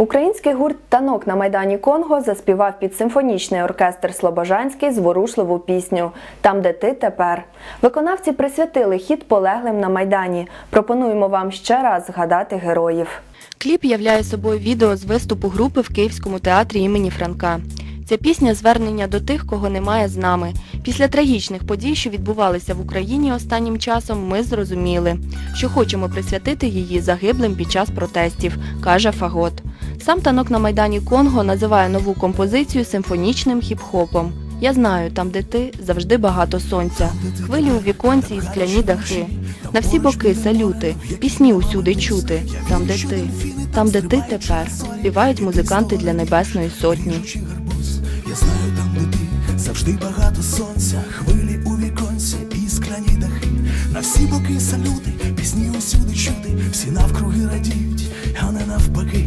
Український гурт Танок на майдані Конго заспівав під симфонічний оркестр Слобожанський зворушливу пісню Там, де ти тепер. Виконавці присвятили хід полеглим на майдані. Пропонуємо вам ще раз згадати героїв. Кліп являє собою відео з виступу групи в Київському театрі імені Франка. Ця пісня звернення до тих, кого немає з нами. Після трагічних подій, що відбувалися в Україні останнім часом, ми зрозуміли, що хочемо присвятити її загиблим під час протестів, каже Фагот. Сам танок на майдані Конго називає нову композицію симфонічним хіп-хопом. Я знаю, там, де ти, завжди багато сонця, хвилі у віконці і скляні дахи. На всі боки салюти, пісні усюди чути. Там, де ти, там, де ти тепер, співають музиканти для Небесної Сотні. Я знаю там, де ти завжди багато сонця, хвилі у віконці і скляні дахи. На всі боки салюти, пісні усюди чути, всі навкруги радіють, а не навпаки.